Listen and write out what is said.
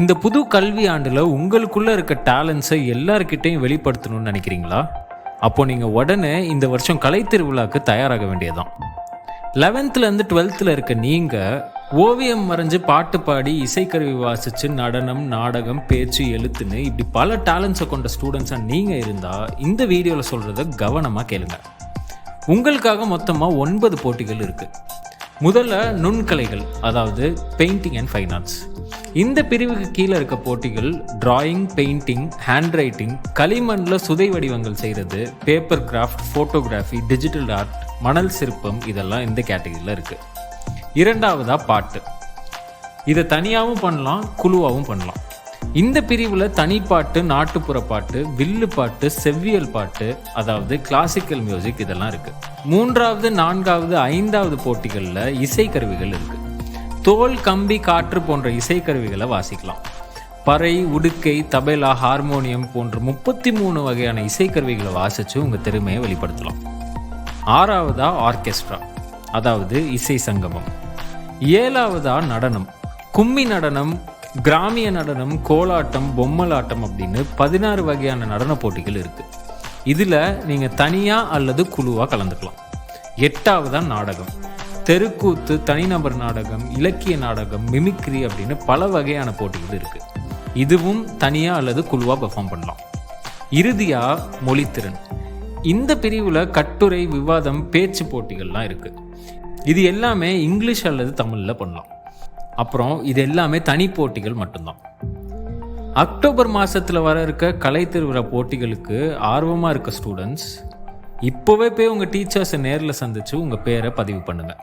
இந்த புது கல்வி ஆண்டில் உங்களுக்குள்ளே இருக்க டேலண்ட்ஸை எல்லார்கிட்டையும் வெளிப்படுத்தணும்னு நினைக்கிறீங்களா? அப்போது நீங்கள் உடனே இந்த வருஷம் கலைத்திருவிழாக்கு தயாராக வேண்டியதுதான். லெவன்த்துலேருந்து டுவெல்த்தில் இருக்க நீங்கள் ஓவியம் வரைஞ்சு பாட்டு பாடி இசைக்கருவி வாசித்து நடனம் நாடகம் பேச்சு எழுத்துன்னு இப்படி பல டேலண்ட்ஸை கொண்ட ஸ்டூடெண்ட்ஸாக நீங்கள் இருந்தால் இந்த வீடியோவில் சொல்கிறத கவனமாக கேளுங்க. உங்களுக்காக மொத்தமாக ஒன்பது போட்டிகள் இருக்குது முதல்ல நுண்கலைகள் அதாவது பெயிண்டிங் அண்ட் ஃபைன் ஆர்ட்ஸ் இந்த பிரிவுக்கு கீழே இருக்க போட்டிகள் டிராயிங் பெயிண்டிங் ஹேண்ட் ரைட்டிங் களிமண்ணில் சுதை வடிவங்கள் செய்கிறது paper craft photography digital art மணல் சிற்பம் இதெல்லாம் இந்த கேட்டகரியில் இருக்குது இரண்டாவதா பாட்டு. இதை தனியாகவும் பண்ணலாம் குழுவாகவும் பண்ணலாம். இந்த பிரிவில் தனிப்பாட்டு நாட்டுப்புற பாட்டு வில்லு பாட்டு செவ்வியல் பாட்டு அதாவது கிளாசிக்கல் மியூசிக் இதெல்லாம் இருக்கு. மூன்றாவது நான்காவது ஐந்தாவது போட்டிகளில் இசைக்கருவிகள் இருக்கு. தோல் கம்பி காற்று போன்ற இசைக்கருவிகளை வாசிக்கலாம். பறை உடுக்கை தபேலா ஹார்மோனியம் போன்ற முப்பத்தி மூணு வகையான இசைக்கருவிகளை வாசித்து உங்கள் திறமையை வெளிப்படுத்தலாம். ஆறாவதா ஆர்கெஸ்ட்ரா அதாவது இசை சங்கமம். ஏழாவதா நடனம் கும்மி நடனம் கிராமிய நடனம் கோலாட்டம் பொம்மலாட்டம் அப்படின்னு பதினாறு வகையான நடன போட்டிகள் இருக்குது இதில் நீங்கள் தனியாக அல்லது குழுவாக கலந்துக்கலாம். எட்டாவதா நாடகம் தெருக்கூத்து தனிநபர் நாடகம் இலக்கிய நாடகம் மிமிக்ரி அப்படின்னு பல வகையான போட்டிகள் இருக்குது இதுவும் தனியாக அல்லது குழுவாக பெர்ஃபார்ம் பண்ணலாம். இறுதியாக மொழித்திறன் இந்த பிரிவில் கட்டுரை விவாதம் பேச்சு போட்டிகள்லாம் இருக்குது இது எல்லாமே இங்கிலீஷ் அல்லது தமிழில் பண்ணலாம். அப்புறம் இது எல்லாமே தனி போட்டிகள் மட்டும்தான். அக்டோபர் மாதத்தில் வர இருக்க கலை திருவிழா போட்டிகளுக்கு ஆர்வமாக இருக்க ஸ்டூடெண்ட்ஸ் இப்போவே போய் உங்கள் டீச்சர்ஸை நேரில் சந்தித்து உங்கள் பேரை பதிவு பண்ணுங்கள்